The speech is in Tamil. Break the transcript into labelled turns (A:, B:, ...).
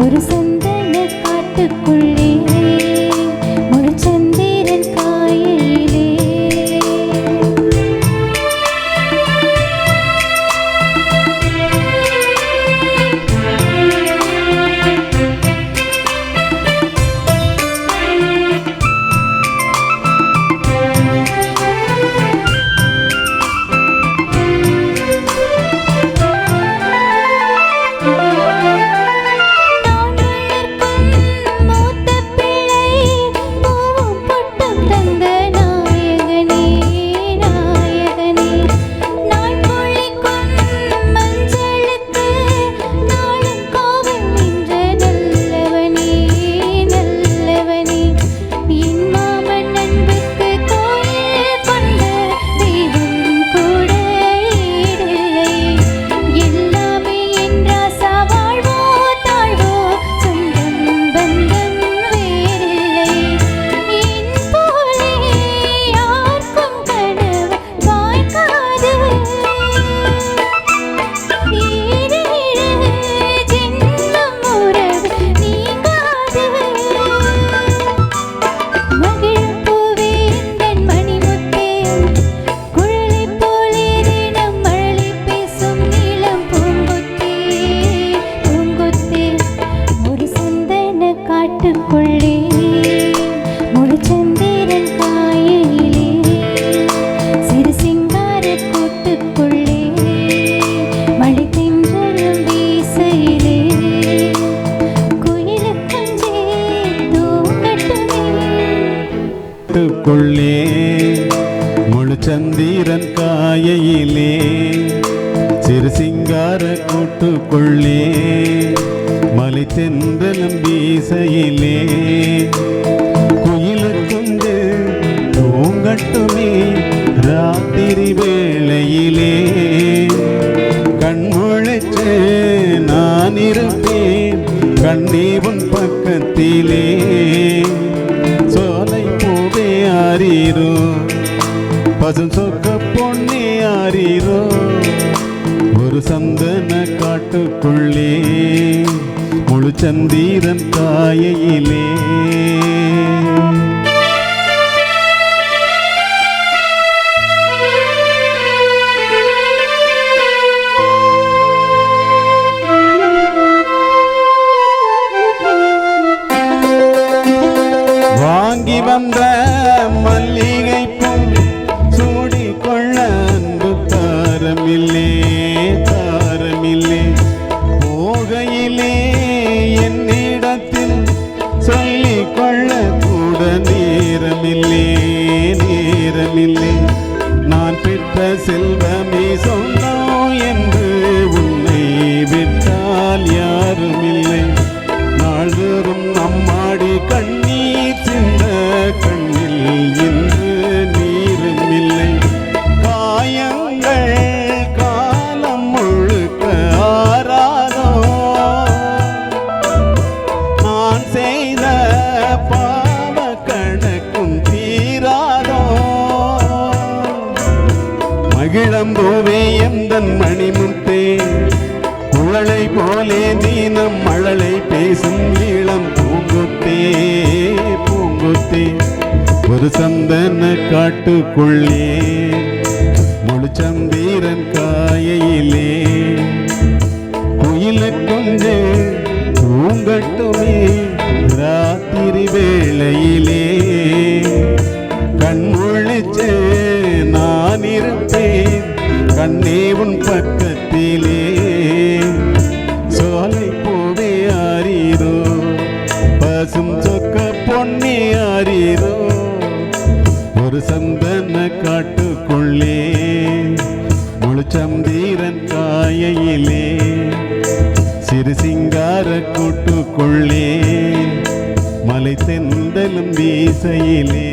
A: ஒரு சந்தன காட்டுக்குள்ள முழுச்சந்திரன்
B: காயையிலே சிறு சிங்கார கூட்டுக்குள்ளே மலை தென்றலும் வீசையிலே. குயிலுக்குண்டு தூங்கட்டுமே ராத்திரி வேளையிலே. கண்முழைச்சு நான் இருப்பேன் கண்ணே உன் பக்கத்திலே. சோலை பூவே ஆரீரோ பசும் சொக்க பொன்னே ஒரு சந்தன காட்டுக்குள்ளே முழு சந்திரன் காயையிலே வாங்கி வந்த தாரமில்லே தாரமில்லே. போகையிலே என்னிடத்தில் சொல்லிக் கொள்ள கூட நேரமில்லே நேரமில்லை. நான் பெற்ற செல்வமே சொன்னோம் என்று உன்னை விட்டால் யாருமில்லை. மகிழம்போவே எந்தன் மணிமுத்தே. குழலை போலே தீனம் மழலை பேசும் ஈழம் பூங்குத்தே பூங்குத்தே. ஒரு சந்தன காட்டுக்குள்ளே முழு சந்தீரன் காயிலே கண்ணே உன் பக்கத்திலே சோலை பூவே அறிதோ பசும் சொக்க பொன்னே அறிதோ ஒரு சந்தன காட்டுக்குள்ளே சந்திரன் காயையிலே சிறு சிங்கார கூட்டுக்குள்ளே மலை தெந்தலும் வீசையிலே.